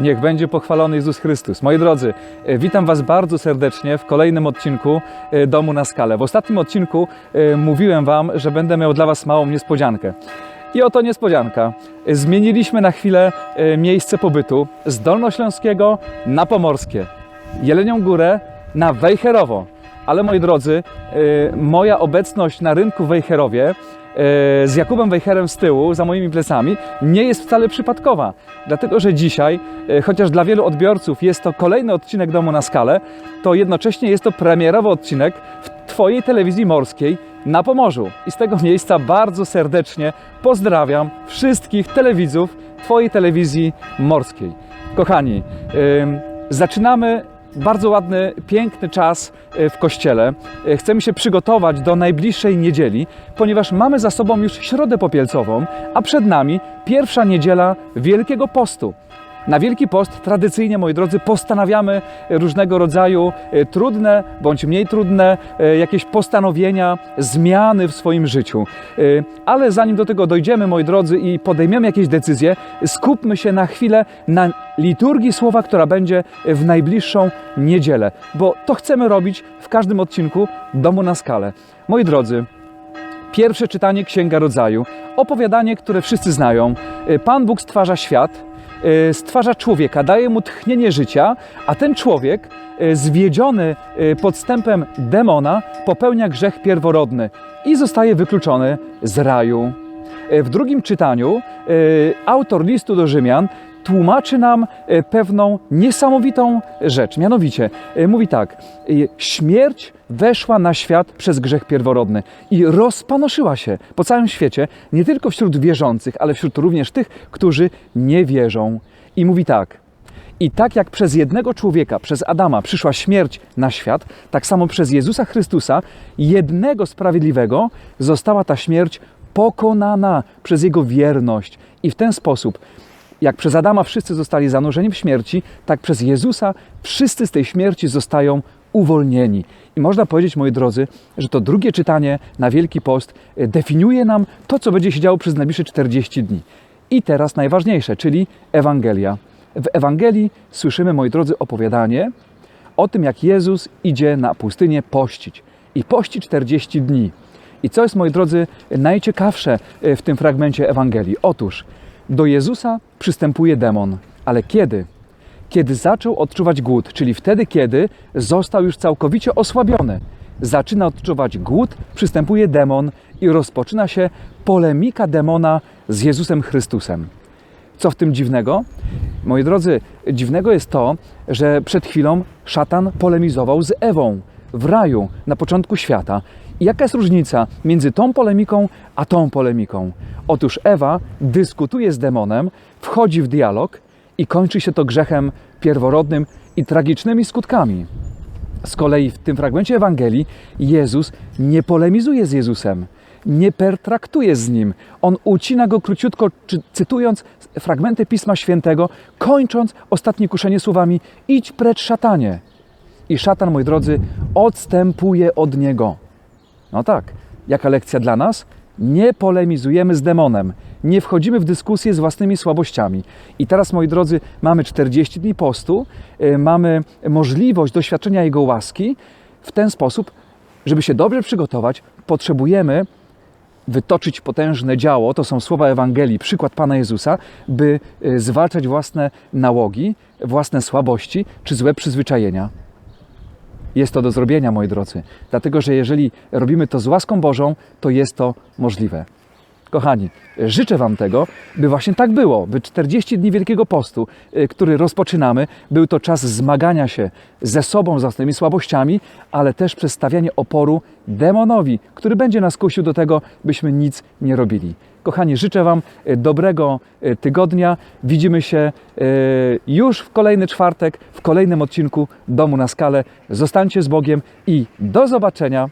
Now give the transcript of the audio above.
Niech będzie pochwalony Jezus Chrystus. Moi drodzy, e, witam Was bardzo serdecznie w kolejnym odcinku e, Domu na Skalę. W ostatnim odcinku e, mówiłem Wam, że będę miał dla Was małą niespodziankę. I oto niespodzianka. Zmieniliśmy na chwilę miejsce pobytu z Dolnośląskiego na Pomorskie. Jelenią Górę na Wejherowo. Ale moi drodzy, moja obecność na rynku w Wejherowie z Jakubem Wejherem z tyłu, za moimi plecami, nie jest wcale przypadkowa. Dlatego, że dzisiaj, e, chociaż dla wielu odbiorców jest to kolejny odcinek Domu na Skalę, to jednocześnie jest to premierowy odcinek w Twojej telewizji morskiej na Pomorzu. I z tego miejsca bardzo serdecznie pozdrawiam wszystkich telewidzów Twojej telewizji morskiej. Kochani, ym, zaczynamy bardzo ładny, piękny czas e, w kościele. E, Chcemy się przygotować do najbliższej niedzieli, ponieważ mamy za sobą już środę popielcową, a przed nami pierwsza niedziela Wielkiego Postu. Na Wielki Post tradycyjnie, moi drodzy, postanawiamy różnego rodzaju e, trudne bądź mniej trudne e, jakieś postanowienia, zmiany w swoim życiu. E, Ale zanim do tego dojdziemy, moi drodzy, i podejmiemy jakieś decyzje, skupmy się na chwilę na liturgii słowa, która będzie w najbliższą niedzielę, bo to chcemy robić w każdym odcinku Domu na Skalę. Moi drodzy, Pierwsze czytanie Księga Rodzaju. Opowiadanie, które wszyscy znają. Pan Bóg stwarza świat, stwarza człowieka, daje mu tchnienie życia, a ten człowiek, y, zwiedziony y, podstępem demona, popełnia grzech pierworodny i zostaje wykluczony z raju. Y, W drugim czytaniu y, autor listu do Rzymian tłumaczy nam y, pewną niesamowitą rzecz. Mianowicie y, mówi tak: y, śmierć weszła na świat przez grzech pierworodny i rozpanoszyła się po całym świecie, nie tylko wśród wierzących, ale wśród również tych, którzy nie wierzą. I mówi tak: i tak jak przez jednego człowieka, przez Adama, przyszła śmierć na świat, tak samo przez Jezusa Chrystusa, jednego sprawiedliwego, została ta śmierć pokonana przez jego wierność. I w ten sposób, jak przez Adama wszyscy zostali zanurzeni w śmierci, tak przez Jezusa wszyscy z tej śmierci zostają uwolnieni. I można powiedzieć, moi drodzy, że to drugie czytanie na Wielki Post e, definiuje nam to, co będzie się działo przez najbliższe 40 dni. I teraz najważniejsze, czyli Ewangelia. W Ewangelii słyszymy, moi drodzy, opowiadanie o tym, jak Jezus idzie na pustynię pościć. I pości 40 dni. I co jest, moi drodzy, najciekawsze e, w tym fragmencie Ewangelii? Otóż do Jezusa przystępuje demon. Ale kiedy? Kiedy zaczął odczuwać głód, czyli wtedy, kiedy został już całkowicie osłabiony. Zaczyna odczuwać głód, przystępuje demon i rozpoczyna się polemika demona z Jezusem Chrystusem. Co w tym dziwnego? Moi drodzy, dziwnego jest to, że przed chwilą szatan polemizował z Ewą w raju na początku świata. Jaka jest różnica między tą polemiką a tą polemiką? Otóż Ewa dyskutuje z demonem, wchodzi w dialog i kończy się to grzechem pierworodnym i tragicznymi skutkami. Z kolei w tym fragmencie Ewangelii Jezus nie polemizuje z Jezusem, nie pertraktuje z nim. On ucina go króciutko, czy, cytując fragmenty Pisma Świętego, kończąc ostatnie kuszenie słowami: Idź precz, szatanie. I szatan, moi drodzy, odstępuje od niego. No tak, jaka lekcja dla nas? Nie polemizujemy z demonem, nie wchodzimy w dyskusję z własnymi słabościami. I teraz, moi drodzy, mamy 40 dni postu, y, mamy możliwość doświadczenia Jego łaski. W ten sposób, żeby się dobrze przygotować, potrzebujemy wytoczyć potężne działo, to są słowa Ewangelii, przykład Pana Jezusa, by y, zwalczać własne nałogi, własne słabości czy złe przyzwyczajenia. Jest to do zrobienia, moi drodzy, dlatego że jeżeli robimy to z łaską Bożą, to jest to możliwe. Kochani, życzę Wam tego, by właśnie tak było, by 40 dni Wielkiego Postu, y, który rozpoczynamy, był to czas zmagania się ze sobą, z własnymi słabościami, ale też przedstawianie oporu demonowi, który będzie nas kusił do tego, byśmy nic nie robili. Kochani, życzę Wam y, dobrego y, tygodnia. Widzimy się już w kolejny czwartek, w kolejnym odcinku Domu na Skalę. Zostańcie z Bogiem i do zobaczenia